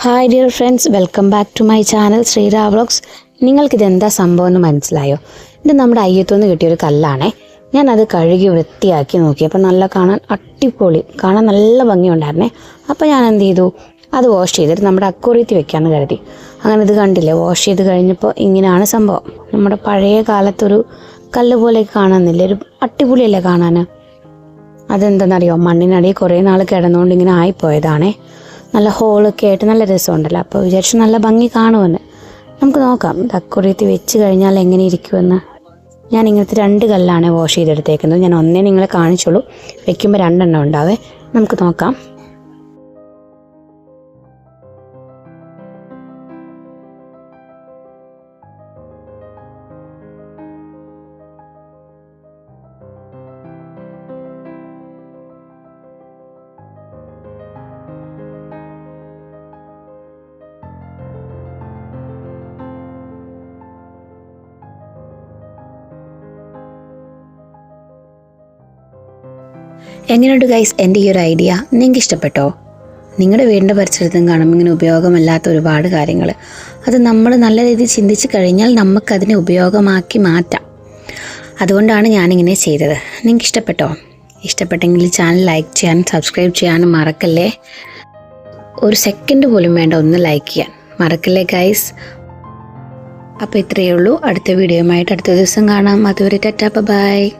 Hi dear friends welcome back to my channel Sreera vlogs നിങ്ങൾക്കിത് എന്താ സംഭവം എന്ന് മനസ്സിലായോ? ഇത് നമ്മുടെ അയ്യത്തുനിന്ന് കിട്ടിയൊരു കല്ലാണേ. ഞാനത് കഴുകി വൃത്തിയാക്കി നോക്കി. അപ്പോൾ നല്ല കാണാൻ അടിപൊളി കാണാൻ നല്ല ഭംഗിയുണ്ടായിരുന്നേ. അപ്പോൾ ഞാൻ എന്ത് ചെയ്തു? അത് വാഷ് ചെയ്തിട്ട് നമ്മുടെ അക്കൂറിയത്തിൽ വെക്കാമെന്ന് കരുതി. അങ്ങനെ ഇത് കണ്ടില്ലേ? വാഷ് ചെയ്ത് കഴിഞ്ഞപ്പോൾ ഇങ്ങനെയാണ് സംഭവം. നമ്മുടെ പഴയ കാലത്തൊരു കല്ല് പോലെ കാണാമെന്നില്ല ഒരു അടിപൊളിയല്ലേ കാണാൻ? അതെന്തെന്നറിയോ? മണ്ണിനടിയിൽ കുറേ നാൾ കിടന്നുകൊണ്ട് ഇങ്ങനെ ആയിപ്പോയതാണേ. നല്ല ഹോളൊക്കെ ആയിട്ട് നല്ല രസമുണ്ടല്ലോ. അപ്പോൾ വിചാരിച്ചു നല്ല ഭംഗി കാണുമെന്ന്. നമുക്ക് നോക്കാം. അക്കുറിയത്തിൽ വെച്ച് കഴിഞ്ഞാൽ എങ്ങനെ ഇരിക്കുമെന്ന്. ഞാൻ ഇങ്ങനത്തെ രണ്ട് കല്ലാണ് വാഷ് ചെയ്തെടുത്തേക്കുന്നത്. ഞാൻ ഒന്നേ നിങ്ങളെ കാണിച്ചുള്ളൂ. വെക്കുമ്പോൾ രണ്ടെണ്ണം ഉണ്ടാവേ. നമുക്ക് നോക്കാം. എങ്ങനെയുണ്ട് ഗൈസ് എന്റെ ഈ ഒരു ഐഡിയ നിങ്ങൾക്ക് ഇഷ്ടപ്പെട്ടോ? നിങ്ങളുടെ വീടിന്റെ പരിസരത്തും കാണും ഇങ്ങനെ ഉപയോഗമല്ലാത്ത ഒരുപാട് കാര്യങ്ങൾ. അത് നമ്മൾ നല്ല രീതിയിൽ ചിന്തിച്ച് കഴിഞ്ഞാൽ നമുക്കതിനെ ഉപയോഗമാക്കി മാറ്റാം. അതുകൊണ്ടാണ് ഞാനിങ്ങനെ ചെയ്തത്. നിങ്ങൾക്ക് ഇഷ്ടപ്പെട്ടോ? ഇഷ്ടപ്പെട്ടെങ്കിൽ ചാനൽ ലൈക്ക് ചെയ്യാനും സബ്സ്ക്രൈബ് ചെയ്യാനും മറക്കല്ലേ? ഒരു സെക്കൻഡ് പോലും വേണ്ട ഒന്ന് ലൈക്ക് ചെയ്യാൻ. മറക്കല്ലേ ഗൈസ് അപ്പോൾ ഇത്രയേ ഉള്ളൂ. അടുത്ത വീഡിയോയുമായിട്ട് അടുത്ത ദിവസം കാണാം. അതുവരെ ടാറ്റാ ബൈ